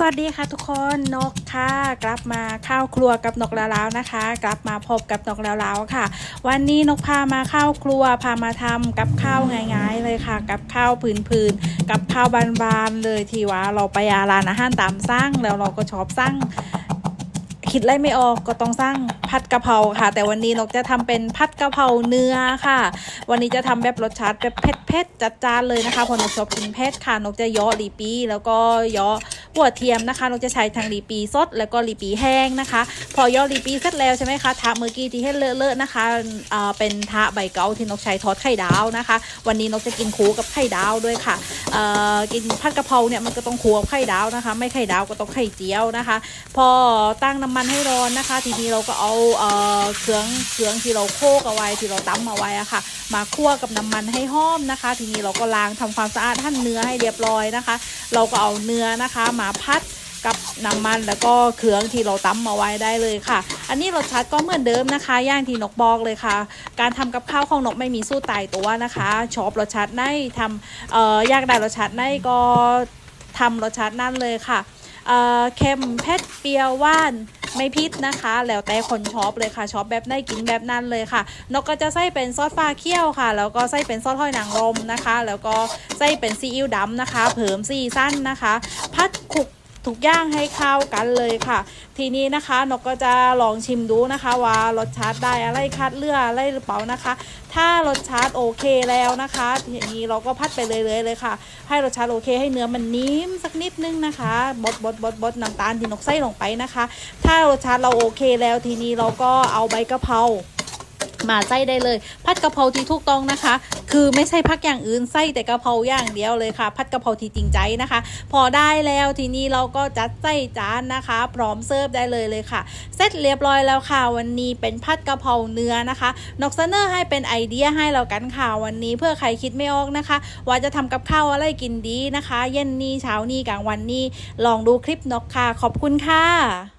สวัสดีค่ะทุกคนนกค่ะกลับมาข้าวครัวกับนกแล้วแล้วนะคะ กลับมาพบกับนกแล้วแล้วค่ะ วันนี้นกพามาข้าวครัวพามาทำกับข้าวง่ายๆเลยค่ะ กับข้าวพื้นๆกับข้าวบานๆเลยที่ว่าเราไปอาร้านอาหารตามสร้างแล้วเราก็ชอบสร้าง คิดอะไรไม่ออกก็ต้องสร้างผัดกะเพราค่ะ แต่วันนี้นกจะทำเป็นผัดกะเพราเนื้อค่ะ วันนี้จะทำแบบรสชาติแบบเผ็ดเผ็ดๆจัดจานเลยนะคะเพราะนกชอบกินเผ็ดค่ะนกจะเยอหลีปี แล้วก็เยอหัวเทียมนะคะนกจะใช้ทั้งหลีปีสด แล้วก็หลีปีแห้งนะคะ พอเยอหลีปีเสร็จแล้วใช่ไหมคะทะเมื่อกี้ที่ให้เลอะๆนะคะเอ่อเป็นทะใบเกาที่นกใช้ทอดไข่ดาวนะคะ วันนี้นกจะกินคู่กับไข่ดาวด้วยค่ะเอ่อกินผัดกะเพราเนี่ยมันก็ต้องคู่กับไข่ดาวนะคะ ไม่ไข่ดาวก็ต้องไข่เจียวนะคะ พอตั้งน้ำมันให้ร้อนนะคะ ทีนี้เราก็เอาเอ่อเครื่องเครื่องที่เราโคกเอาไว้ที่เราตำเอาไว้อะค่ะ มาคั่วกับน้ำมันให้หอมนะคะ ทีนี้เราก็ล้างทำความสะอาดหั่นเนื้อให้เรียบร้อยนะคะ เราก็เอาเนื้อนะคะมาพัดกับน้ำมันแล้วก็เครื่องที่เราตำมมาไว้ได้เลยค่ะ อันนี้รสชาติก็เหมือนเดิมนะคะ ย่างที่นกบอกเลยค่ะ การทำกับข้าวของนกไม่มีสู้ตายตัวนะคะชอบรสชาติไนทำเอ่อยากได้รสชาติไนก็ทำรสชาตินั่นเลยค่ะเอ่อเค็มเผ็ดเปรี้ยวหว่าน ไม่พิษนะคะ แล้วแต่คนชอบเลยค่ะชอบแบบไหนกินแบบนั้นเลยค่ะ นกก็จะใส่เป็นซอสฟ้าเคี่ยวค่ะ แล้วก็ใส่เป็นซอสหอยนางรมนะคะ แล้วก็ใส่เป็นซีอิ๊วดำนะคะเพิ่มซีซั่นนะคะ พัดคลุก ทุกอย่างให้เข้ากันเลยค่ะ ทีนี้นะคะนกก็จะลองชิมดูนะคะว่ารสชาติได้อะไรคัดเลือกอะไรหรือเปล่านะคะ ถ้ารสชาติโอเคแล้วนะคะทีนี้เราก็พัดไปเลยเลยเลยค่ะ ให้รสชาติโอเคให้เนื้อมันนิ่มสักนิดนึงนะคะบดบดบดบดน้ำตาลที่นกใส่ลงไปนะคะ ถ้ารสชาติเราโอเคแล้วทีนี้เราก็เอาใบกะเพรา มาใส่ได้เลย ผัดกะเพราที่ถูกต้องนะคะ คือไม่ใช่ผักอย่างอื่นใส่แต่กะเพราอย่างเดียวเลยค่ะ ผัดกะเพราที่จริงใจนะคะ พอได้แล้วทีนี้เราก็จัดใส่จานนะคะ พร้อมเสิร์ฟได้เลยเลยค่ะ เสร็จเรียบร้อยแล้วค่ะ วันนี้เป็นผัดกะเพราเนื้อนะคะนกเสนอให้เป็นไอเดียให้เรากันค่ะวันนี้เพื่อใครคิดไม่ออกนะคะ ว่าจะทำกับข้าวอะไรกินดีนะคะ เย็นนี้เช้านี้กลางวันนี้ลองดูคลิปนกค่ะ ขอบคุณค่ะ